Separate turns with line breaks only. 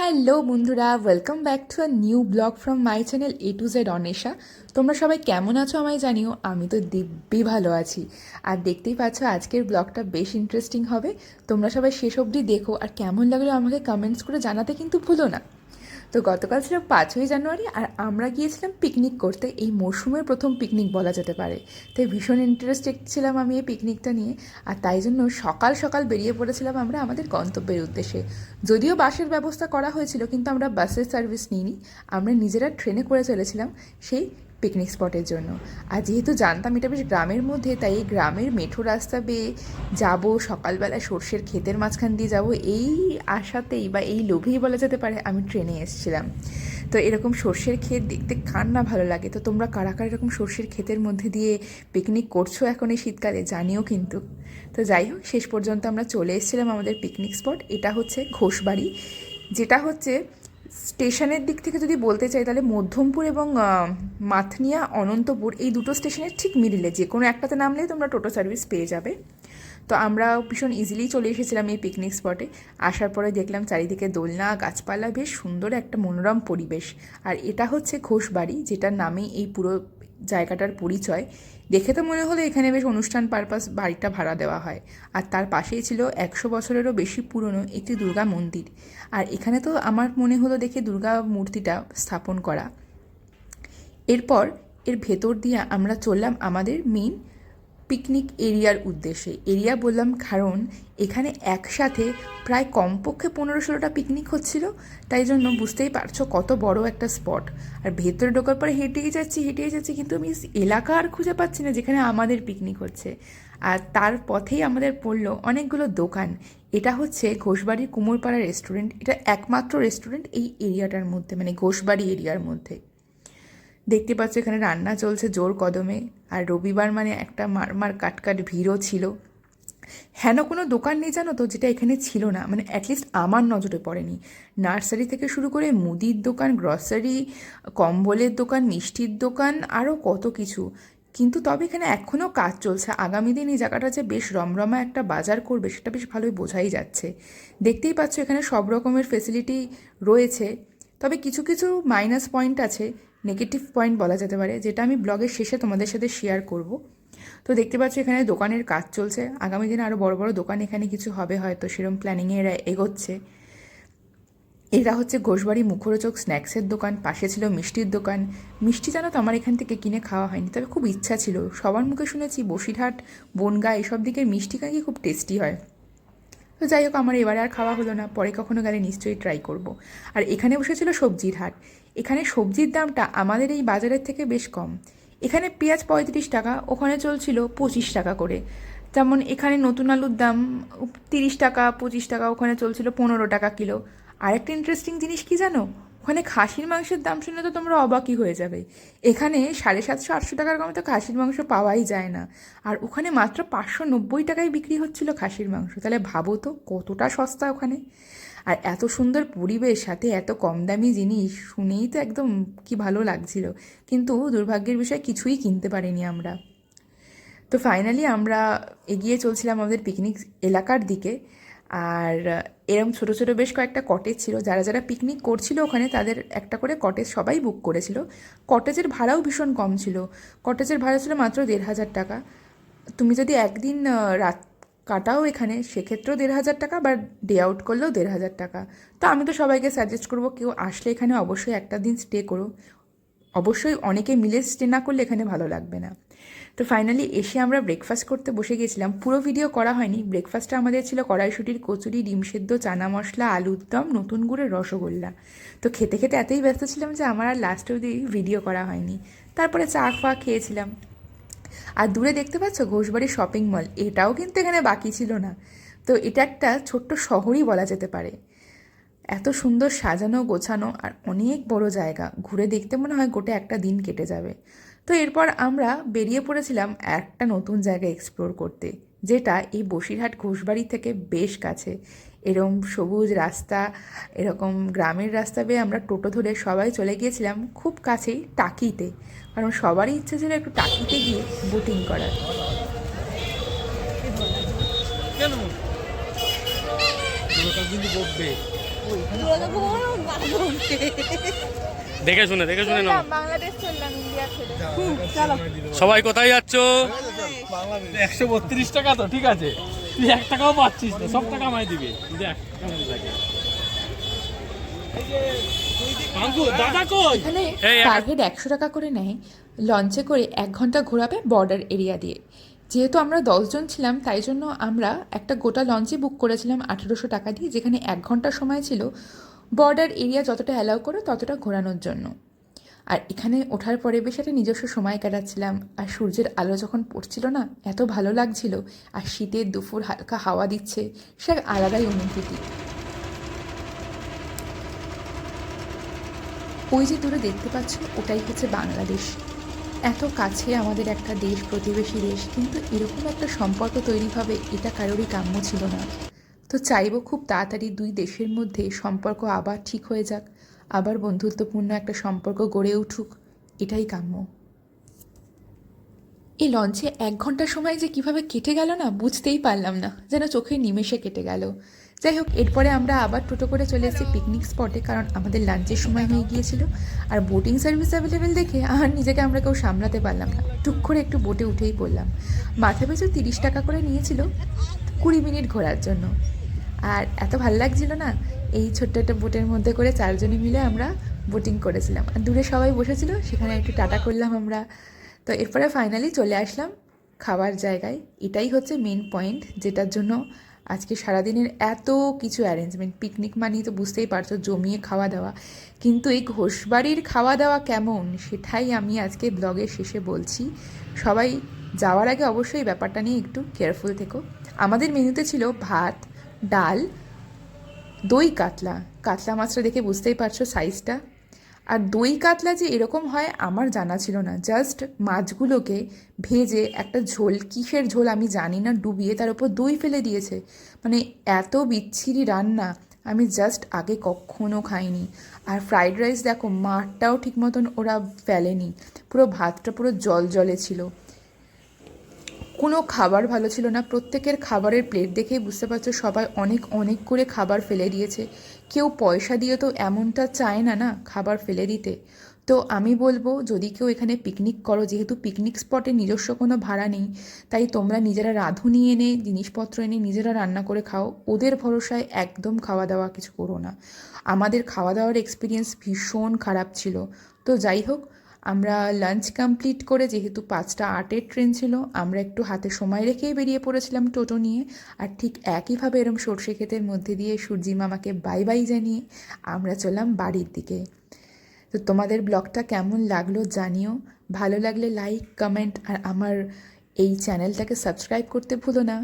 Hello বন্ধুরা welcome back to a new blog from my channel A to Z Anesha. তোমরা সবাই কেমন আছো আমায় জানিও, আমি তো দিব্যি ভালো আছি। আর দেখতেই পাচ্ছ, আজকের ব্লগটা বেশ ইন্টারেস্টিং হবে। তোমরা সবাই শেষ অবধি দেখো, আর কেমন লাগল আমাকে কমেন্টস করে জানাতে কিন্তু ভুলো না। তো গতকাল ছিল পাঁচই জানুয়ারি আর আমরা গিয়েছিলাম পিকনিক করতে। এই মরশুমের প্রথম পিকনিক বলা যেতে পারে। তাই ভীষণ ইন্টারেস্টেড ছিলাম আমি এই পিকনিকটা নিয়ে। আর তাই জন্য সকাল সকাল বেরিয়ে পড়েছিলাম আমরা আমাদের গন্তব্যের উদ্দেশ্যে। যদিও বাসের ব্যবস্থা করা হয়েছিল, কিন্তু আমরা বাসের সার্ভিস নিইনি। আমরা নিজেরা ট্রেনে করে চলেছিলাম। সেই পিকনিক স্পটের জন্য। আর যেহেতু জানতাম এটা বেশ গ্রামের মধ্যে, তাই এই গ্রামের মেঠো রাস্তা বেয়ে যাব, সকালবেলা সর্ষের ক্ষেতের মাঝখান দিয়ে যাব, এই আশাতেই বা এই লোভেই বলা যেতে পারে আমি ট্রেনে এসেছিলাম। তো এরকম সর্ষের ক্ষেত দেখতে কার না ভালো লাগে? তো তোমরা কারা কারা এরকম সর্ষের ক্ষেতের মধ্যে দিয়ে পিকনিক করছ এখন এই শীতকালে জানিও কিন্তু। তো যাই হোক, শেষ পর্যন্ত আমরা চলে এসেছিলাম আমাদের পিকনিক স্পট এটা হচ্ছে ঘোষবাড়ি। যেটা হচ্ছে স্টেশনের দিক থেকে যদি বলতে চাই, তাহলে মধ্যমপুর এবং মাথনিয়া, অনন্তপুর এই দুটো স্টেশনের ঠিক মিডিলে, যে কোনো একটাতে নামলে তোমরা টোটো সার্ভিস পেয়ে যাবে। তো আমরা ভীষণ ইজিলি চলে এসেছিলাম এই পিকনিক স্পটে আসার পরে দেখলাম চারিদিকে দোলনা, গাছপালা, বেশ সুন্দর একটা মনোরম পরিবেশ। আর এটা হচ্ছে ঘোষবাড়ি, যেটার নামে এই পুরো জায়গাটার পরিচয়, দেখে তো মনে হলো এখানে বেশ অনুষ্ঠান পারপাস বাড়িটা ভাড়া দেওয়া হয়। আর তার পাশেই ছিল একশো বছরেরও বেশি পুরনো একটি দুর্গা মন্দির। আর এখানে তো আমার মনে হলো দেখে দুর্গা মূর্তিটা স্থাপন করা। এরপর এর ভেতর দিয়ে আমরা চললাম আমাদের মেইন পিকনিক এরিয়ার উদ্দেশ্যে। এরিয়া বললাম কারণ, এখানে একসাথে প্রায় কমপক্ষে পনেরো ষোলোটা পিকনিক হচ্ছিল। তাই জন্য বুঝতেই পারছ কত বড় একটা স্পট আর ভেতরে ঢোকার পরে হেঁটেই যাচ্ছি হেঁটেই যাচ্ছি, কিন্তু আমি এলাকা আর খুঁজে পাচ্ছি না যেখানে আমাদের পিকনিক হচ্ছে। আর তার পথেই আমাদের পড়ল অনেকগুলো দোকান। এটা হচ্ছে ঘোষবাড়ির কুমোরপাড়া রেস্টুরেন্ট এটা একমাত্র রেস্টুরেন্ট এই এরিয়াটার মধ্যে মানে ঘোষবাড়ি এরিয়ার মধ্যে। দেখতে পাচ্ছ এখানে রান্না চলছে জোর কদমে। আর রবিবার মানে একটা মারমার কাটকাট ভিড়ও ছিল। হেন কোনো দোকান নেই জানো তো, যেটা এখানে ছিল না। মানে অ্যাটলিস্ট আমার নজরে পড়েনি। নার্সারি থেকে শুরু করে মুদির দোকান গ্রসারি কম্বলের দোকান, মিষ্টির দোকান আরও কত কিছু। কিন্তু তবে এখানে এখনও কাজ চলছে। আগামী দিন এই জায়গাটা যে বেশ রমরমা একটা বাজার করবে, সেটা বেশ ভালোই বোঝাই যাচ্ছে। দেখতেই পাচ্ছ এখানে সব রকমের ফেসিলিটি রয়েছে। তবে কিছু কিছু মাইনাস পয়েন্ট আছে। নেগেটিভ পয়েন্ট বলা যেতে পারে, যেটা আমি ব্লগের শেষে তোমাদের সাথে শেয়ার করব। তো দেখতে পাচ্ছ এখানে দোকানের কাজ চলছে। আগামী দিনে আরও বড় বড় দোকান এখানে কিছু হবে হয়তো সেরকম প্ল্যানিংয়ে এরা এগোচ্ছে। এরা হচ্ছে ঘোষবাড়ি মুখরোচক স্ন্যাক্সের দোকান, পাশে ছিল মিষ্টির দোকান। মিষ্টি জানো তো আমার এখান থেকে কিনে খাওয়া হয়নি, তবে খুব ইচ্ছা ছিল। সবার মুখে শুনেছি বসিরহাট, বনগা এসব দিকের মিষ্টি নাকি খুব টেস্টি হয়। তো যাই হোক, আমার এবারে আর খাওয়া হলো না, পরে কখনো গেলে নিশ্চয়ই ট্রাই করব। আর এখানে বসেছিল সবজির হাট। এখানে সবজির দামটা আমাদের এই বাজারের থেকে বেশ কম। এখানে পেঁয়াজ পঁয়ত্রিশ টাকা, ওখানে চলছিল পঁচিশ টাকা করে। যেমন এখানে নতুন আলুর দাম তিরিশ টাকা, পঁচিশ টাকা, ওখানে চলছিল পনেরো টাকা কিলো। আরেকটা ইন্টারেস্টিং জিনিস কি জানো? ওখানে খাসির মাংসের দাম শুনে তো তোমরা অবাকই হয়ে যাবে। এখানে সাড়ে সাতশো, আটশো টাকার কমে তো খাসির মাংস পাওয়াই যায় না। আর ওখানে মাত্র পাঁচশো নব্বই টাকায় বিক্রি হচ্ছিল খাসির মাংস। তাহলে ভাবো তো, কতটা সস্তা ওখানে? আর এত সুন্দর পরিবেশ, সাথে এত কম দামি জিনিস, শুনেই তো একদম কি ভালো লাগছিল। কিন্তু দুর্ভাগ্যের বিষয় কিছুই কিনতে পারিনি আমরা। তো ফাইনালি আমরা এগিয়ে চলছিলাম আমাদের পিকনিক এলাকার দিকে। আর এরম ছোট ছোট বেশ কয়েকটা কটেজ ছিল। যারা যারা পিকনিক করছিল ওখানে তাদের একটা করে কটেজ সবাই বুক করেছিল। কটেজের ভাড়াও ভীষণ কম ছিল। কটেজের ভাড়া ছিল মাত্র দেড় হাজার টাকা। তুমি যদি একদিন রাত কাটাও এখানে। সেক্ষেত্রেও দেড় হাজার টাকা বা ডে আউট করলেও দেড় হাজার টাকা। তো আমি তো সবাইকে সাজেস্ট করব, কেউ আসলে এখানে অবশ্যই একটা দিন স্টে করো। অবশ্যই অনেকে মিলে স্টে না করলে এখানে ভালো লাগবে না। তো ফাইনালি এসে আমরা ব্রেকফাস্ট করতে বসে গেছিলাম। পুরো ভিডিও করা হয়নি। ব্রেকফাস্টটা আমাদের ছিল কড়াইশুটির কচুরি, ডিম সেদ্ধ, চানা মশলা আলুর দম নতুন গুড়ের রসগোল্লা। তো খেতে খেতে এতই ব্যস্ত ছিলাম যে আমার আর লাস্ট অবধি ভিডিও করা হয়নি। তারপরে চা ফা খেয়েছিলাম। আর দূরে দেখতে পাচ্ছ ঘোষবাড়ি শপিং মল এটাও কিন্তু এখানে বাকি ছিল না। তো এটা একটা ছোট্ট শহরই বলা যেতে পারে। এত সুন্দর সাজানো, গোছানো আর অনেক বড় জায়গা। ঘুরে দেখতে মনে হয় গোটা একটা দিন কেটে যাবে। তো এরপর আমরা বেরিয়ে পড়েছিলাম একটা নতুন জায়গা এক্সপ্লোর করতে। যেটা এই বসিরহাট ঘোষবাড়ি থেকে বেশ কাছে। এরকম সবুজ রাস্তা এরকম গ্রামের রাস্তা বেয়ে আমরা টোটো ধরে সবাই চলে গিয়েছিলাম খুব কাছেই টাকিতে। কারণ সবারই ইচ্ছে ছিল একটু টাকিতে গিয়ে বোটিং করার।
কিন্তু দেখে শুনে দেখে শুনে নাও।
বাংলাদেশ চললাম ইন্ডিয়া ছেড়ে
সবাই কোথায় যাচ্ছ? একশো বত্রিশ টাকা তো ঠিক আছে। তুই এক টাকাও পাচ্ছিস না সব টাকা আমায় দিবে। দেখ
হেড একশো টাকা করে নেয় লঞ্চে করে এক ঘণ্টা ঘোরাবে বর্ডার এরিয়া দিয়ে। যেহেতু আমরা দশজন ছিলাম তাই জন্য আমরা একটা গোটা লঞ্চই বুক করেছিলাম আঠেরোশো টাকা দিয়ে যেখানে এক ঘণ্টা সময় ছিল। বর্ডার এরিয়া যতটা অ্যালাউ করে ততটা ঘোরানোর জন্য। আর এখানে ওঠার পরে বেশ একটা নিজস্ব সময় কাটাচ্ছিলাম। আর সূর্যের আলো যখন পড়ছিল না, এত ভালো লাগছিল। আর শীতের দুপুর হালকা হাওয়া দিচ্ছে, সে এক আলাদাই অনুভূতি। ওই যে দূরে দেখতে পাচ্ছ, ওটাই হচ্ছে বাংলাদেশ। এত কাছে আমাদের একটা দেশ, প্রতিবেশী দেশ, কিন্তু এরকম একটা সম্পর্ক তৈরি হবে এটা কারোরই কাম্য ছিল না। তো চাইব খুব তাড়াতাড়ি দুই দেশের মধ্যে সম্পর্ক আবার ঠিক হয়ে যাক, আবার বন্ধুত্বপূর্ণ একটা সম্পর্ক গড়ে উঠুক, এটাই কাম্য। এই লঞ্চে এক ঘণ্টা সময় যে কীভাবে কেটে গেল না বুঝতেই পারলাম না, যেন চোখের নিমেষে কেটে গেল। যাই হোক, এরপরে আমরা আবার টোটো করে চলে এসেছি পিকনিক স্পটে, কারণ আমাদের লাঞ্চের সময় হয়ে গিয়েছিল। আর বোটিং সার্ভিস অ্যাভেলেবেল দেখে আর নিজেকে আমরা কেউ সামলাতে পারলাম না। টুক করে একটু বোটে উঠেই পড়লাম। মাথা পিছু তিরিশ টাকা করে নিয়েছিল কুড়ি মিনিট ঘোরার জন্য। আর এত ভালো লাগছিল না? এই ছোট্ট একটা বোটের মধ্যে করে চারজনে মিলে আমরা বোটিং করেছিলাম। আর দূরে সবাই বসেছিল, সেখানে একটু টাটা করলাম আমরা। তো এরপরে ফাইনালি চলে আসলাম খাবার জায়গায়। এটাই হচ্ছে মেন পয়েন্ট যেটার জন্য আজকে সারাদিনের এত কিছু অ্যারেঞ্জমেন্ট পিকনিক মানেই তো বুঝতেই পারছ, জমিয়ে খাওয়া দাওয়া। কিন্তু এই ঘোষবাড়ির খাওয়া দাওয়া কেমন, সেটাই আমি আজকে ব্লগের শেষে বলছি। সবাই যাওয়ার আগে অবশ্যই ব্যাপারটা নিয়ে একটু কেয়ারফুল থেকো। আমাদের মেনুতে ছিল ভাত ডাল, দই কাতলা। কাতলা মাছটা দেখে বুঝতেই পারছ সাইজটা আর দই কাতলা যে এরকম হয়, আমার জানা ছিল না। জাস্ট মাছগুলোকে ভেজে একটা ঝোল, কিসের ঝোল আমি জানি না, ডুবিয়ে তার উপর দই ফেলে দিয়েছে। মানে এত বিচ্ছিরি রান্না, আমি জাস্ট আগে কখনো খাইনি। আর ফ্রাইড রাইস দেখো মাঠটাও ঠিক মতন ওরা ফেলেনি। পুরো ভাতটা পুরো জল জলে ছিল। কোনো খাবার ভালো ছিল না। প্রত্যেকের খাবারের প্লেট দেখেই বুঝতে পারছ সবাই অনেক অনেক করে খাবার ফেলে দিয়েছে। কেউ পয়সা দিয়ে তো এমনটা চায় না না, খাবার ফেলে দিতে। তো আমি বলব, যদি কেউ এখানে পিকনিক করো, যেহেতু পিকনিক স্পটে নিজস্ব কোনো ভাড়া নেই, তাই তোমরা নিজেরা রাঁধুনি এনে, জিনিসপত্র এনে নিজেরা রান্না করে খাও। ওদের ভরসায় একদম খাওয়া দাওয়া কিছু করো না। আমাদের খাওয়া দাওয়ার এক্সপিরিয়েন্স ভীষণ খারাপ ছিল। তো যাই হোক আমরা লাঞ্চ কমপ্লিট করে যেহেতু পাঁচটা আটের ট্রেন ছিল, আমরা একটু হাতে সময় রেখেই বেরিয়ে পড়েছিলাম টোটো নিয়ে। আর ঠিক একইভাবে এরম সর্ষে ক্ষেতের মধ্যে দিয়ে সূর্যি মামাকে বাই বাই জানিয়ে আমরা চললাম বাড়ির দিকে। তো তোমাদের ব্লগটা কেমন লাগল জানিও। ভালো লাগলে লাইক কমেন্ট আর আমার এই চ্যানেলটাকে সাবস্ক্রাইব করতে ভুলো না।